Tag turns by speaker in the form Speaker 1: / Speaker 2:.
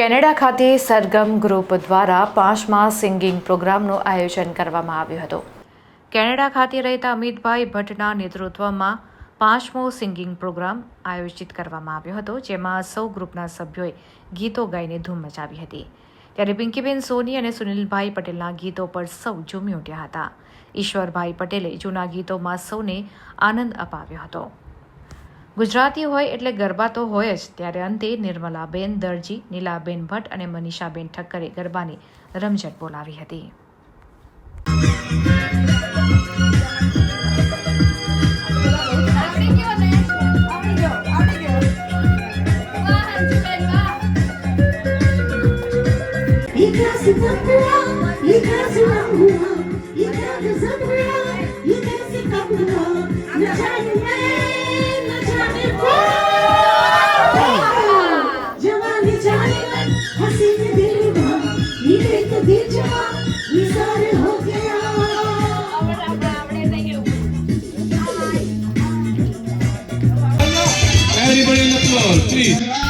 Speaker 1: Canada ખાતે Sargam group દ્વારા પાંચમા સિંગિંગ પ્રોગ્રામનું આયોજન કરવામાં આવ્યું હતું. કેનેડા ખાતે રહેતા અમિતભાઈ ભટ્ટના નેતૃત્વમાં પાંચમો સિંગિંગ પ્રોગ્રામ આયોજિત કરવામાં આવ્યો હતો, જેમાં સૌ ગ્રુપના સભ્યોએ ગીતો ગાઈને ધૂમ મચાવી હતી. ત્યારે પિંકીબેન સોની અને સુનિલભાઈ પટેલના ગીતો પર સૌ ઝૂમી ઉઠ્યા હતા. ઈશ્વરભાઈ પટેલે જૂના ગીતોમાં સૌને આનંદ અપાવ્યો હતો. ગુજરાતી હોય એટલે ગરબા તો હોય જ ત્યારે અંતે નિર્મલાબેન દરજી નીલાબેન ભટ્ટ અને મનીષાબેન ઠક્કરે ગરબાની રમઝટ બોલાવી હતી
Speaker 2: ગયો વાહ હંસુબેન વાહ
Speaker 3: Ikasi tambura, ikasi tambura, ikasi tambura, ikasi tambura. Na jani me, na
Speaker 4: sim